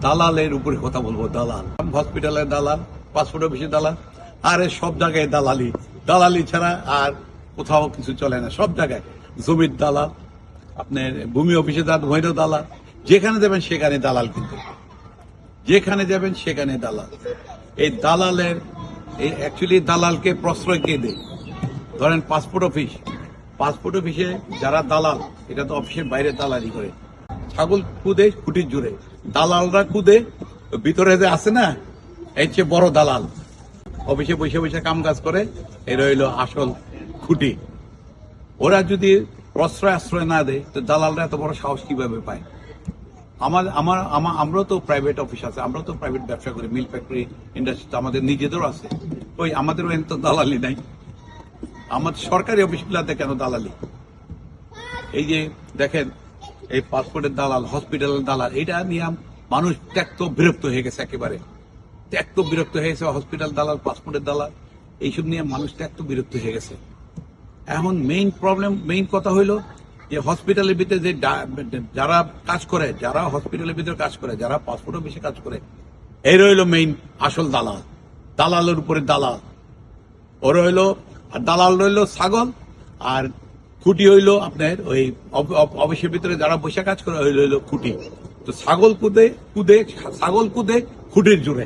দালালের উপরে কথা বলব, দালাল। হসপিটালের দালাল পাসপোর্ট অফিসের দালাল, আর সব জায়গায় দালালি। দালালি ছাড়া আর কোথাও কিছু চলে না, সব জায়গায়। জমির দালাল, আপনার ভূমি অফিসে ভৈরব দালাল। যেখানে যাবেন সেখানে দালাল কিন্তু। যেখানে যাবেন সেখানে দালাল। এই দালালের, এই অ্যাকচুয়ালি দালালকে প্রশ্রয় কে দেয়? ধরেন পাসপোর্ট অফিস পাসপোর্ট অফিসে যারা দালাল, এটা তো অফিসের বাইরে দালালি করে। ছাগল কুদে খুঁটির জুড়ে। দালালরা খুদে, ভিতরে যে আছে না, এর চেয়ে বড় দালাল। অফিসে বসে বসে কাম কাজ করে এর হইল আসল খুঁটি। ওরা যদি প্রশ্রয় আশ্রয় না দেয়, তো দালালরা এত বড় সাহস কীভাবে পায়? আমার আমার আমার আমরাও তো প্রাইভেট অফিস আছে আমরাও তো প্রাইভেট ব্যবসা করি মিল ফ্যাক্টরি ইন্ডাস্ট্রি তো আমাদের নিজেদেরও আছে। ওই আমাদেরও তো দালালি নাই। আমাদের সরকারি অফিসগুলোতে কেন দালালি? এই যে দেখেন এই পাসপোর্টের দালাল, হসপিটালের দালাল এটা নিয়ে মানুষ ত্যক্ত বিরক্ত হয়ে গেছে একেবারে। ত্যক্ত বিরক্ত হয়ে গেছে হসপিটাল দালাল, পাসপোর্টের দালাল, এইসব নিয়ে মানুষ ত্যক্ত বিরক্ত হয়ে গেছে। এখন মেইন প্রবলেম মেইন কথা হইল যে হসপিটালের ভিতরে যে যারা কাজ করে, যারা হসপিটালের ভিতরে কাজ করে, যারা পাসপোর্ট অফিসে কাজ করে, এই রইল মেইন আসল দালাল, দালালের উপরে দালাল। ও রইল, আর দালাল রইল ছাগল, আর খুঁটি হইল আপনার ওই অফ- অফ- অফিসের ভিতরে যারা বসে কাজ করে, হইল হইল খুঁটি। তো ছাগল কুদে কুদে, ছাগল কুদে খুঁটির জুড়ে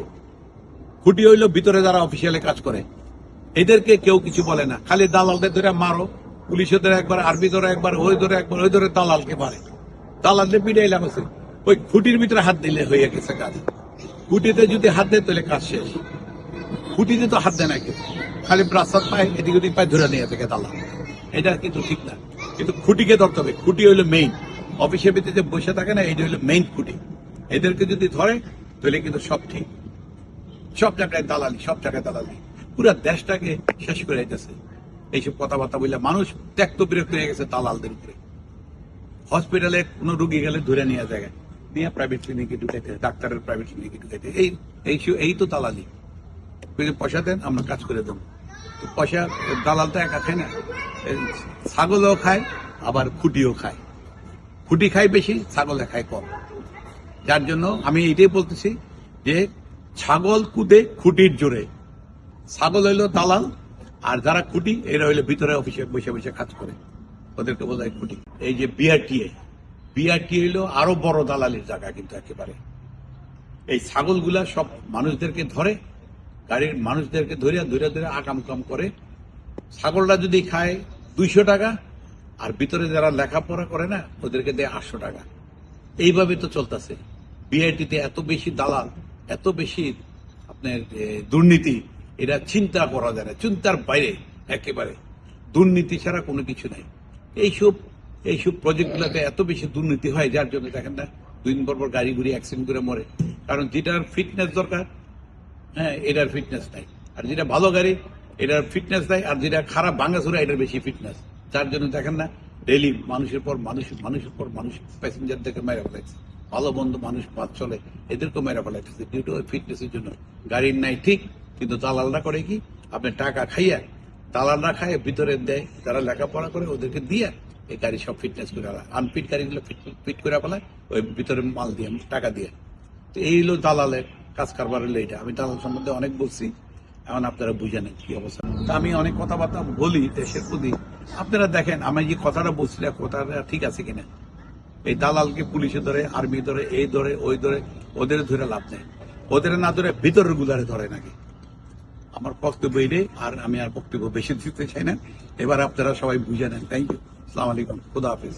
খুঁটি হইল ভিতরে যারা অফিসিয়ালে কাজ করে। এদেরকে কেউ কিছু বলে না। খালি দালালদের ধরে মারো। পুলিশের ধরে একবার আরবি ধরে একবার, ওই ধরে একবার, ওই ধরে দালালকে মারে। দালালদের পিড়াইলাম আছে। ওই খুঁটির ভিতরে হাত দিলে হয়ে গেছে কাজ। খুঁটিতে যদি হাত দেয়, তাহলে কাজ শেষ। খুঁটিতে তো হাত দেয় না কেউ। খালি রাস্তার পায়, এদিক ওদিক পায়, ধরে নিয়ে থাকে দালাল। এটা কিন্তু ঠিক না। কিন্তু খুঁটিকে ধরতে হবে। খুঁটি হইল মেইন অফিসের ভিতরে যে বসে থাকে না, এটা হইল মেইন খুঁটি। এদেরকে যদি ধরে, তাহলে কিন্তু সব ঠিক। সব জায়গায় দালালি, সব জায়গায় দালালি। পুরা দেশটাকে শেষ করে দিতেছে। এইসব কথাবার্তা বললে মানুষ ত্যক্ত বিরক্ত হয়ে গেছে দালালদের উপরে। হসপিটালে কোনো রুগী গেলে ধরে নিয়ে যায়। নিয়ে প্রাইভেট ক্লিনিকে ঢুকাইতে ডাক্তারের প্রাইভেট ক্লিনিকে ঢুকাইতে এই এই এই তো দালালি। পয়সা দেন, আমরা কাজ করে দেবো। পয়সা, দালাল তো একা খায় না। ছাগলও খায়, আবার খুঁটিও খায়। খুঁটি খায় বেশি, ছাগলে খায় কম। যার জন্য আমি এটাই বলতেছি যে ছাগল কুদে খুঁটির জোরে। ছাগল হইল দালাল, আর যারা খুঁটি, এরা হইল ভিতরে অফিসে বসে বসে কাজ করে। ওদেরকে বোঝায় খুঁটি। এই যে বিআরটিএ বিআরটি হইল আরও বড় দালালের জায়গা কিন্তু একেবারে। এই ছাগলগুলা সব মানুষদেরকে ধরে, গাড়ির মানুষদেরকে ধরে ধরে ধরে আকাম কাম করে ছাগলটা যদি খায় দুইশো টাকা, আর ভিতরে যারা লেখাপড়া করে না, ওদেরকে দেয় আটশো টাকা। এইভাবে তো চলতেছে। বিআইটিতে এত বেশি দালাল, এত বেশি আপনার দুর্নীতি এটা চিন্তা করা যায় না, চিন্তার বাইরে একেবারে। দুর্নীতি ছাড়া কোনো কিছু নাই। এইসব এইসব প্রজেক্টগুলোতে এত বেশি দুর্নীতি হয়, যার জন্য দেখেন না, দুই পর পর গাড়ি ঘুরি অ্যাক্সিডেন্ট করে মরে। কারণ যেটার ফিটনেস দরকার হ্যাঁ এটার ফিটনেস নাই। আর যেটা ভালো গাড়ি এটার ফিটনেস দেয় আর যেটা খারাপ ভাঙাচোরা এটার বেশি ফিটনেস যার জন্য দেখেন না ডেলি মানুষের পর মানুষ, মানুষের পর মানুষ প্যাসেঞ্জারদেরকে মেরে ফেলাইছে ভালো বন্ধু মানুষ পথ চলে, এদেরকে মেরে ফেলাইতেছে। ডিউ টু ফিটনেসের জন্য। গাড়ির নাই ঠিক, কিন্তু দালালরা করে কি? আপনি টাকা খাইয়া, দালালরা খায় ভিতরে দেয়, যারা লেখাপড়া করে ওদেরকে দিয়ে এই গাড়ি সব ফিটনেস করে আনফিট গাড়িগুলো ফিট ফিট করে ফেলায় ওই ভিতরে মাল দিয়ে, টাকা দিয়ে। তো এই হলো দালালের কাজ কারবার হলো এটা আমি দালাল সম্বন্ধে অনেক বলছি। এখন আপনারা বুঝে নেন কি অবস্থা। আমি অনেক কথাবার্তা বলি দেশের প্রতি আপনারা দেখেন, আমি যে কথাটা বলছিলাম, কথাটা ঠিক আছে কিনা? এই দালালকে পুলিশে ধরে, আর্মি ধরে, এই ধরে, ওই ধরে, ওদের ধরে লাভ নেই। ওদের না ধরে ভিতরের গুলারে ধরে নাকি? আমার বক্তব্য এটাই, আর আমি আর বক্তব্য বেশি দিতে চাই না। এবার আপনারা সবাই বুঝে নেন। থ্যাংক ইউ সালাম আলাইকুম। খুদা হাফিজ।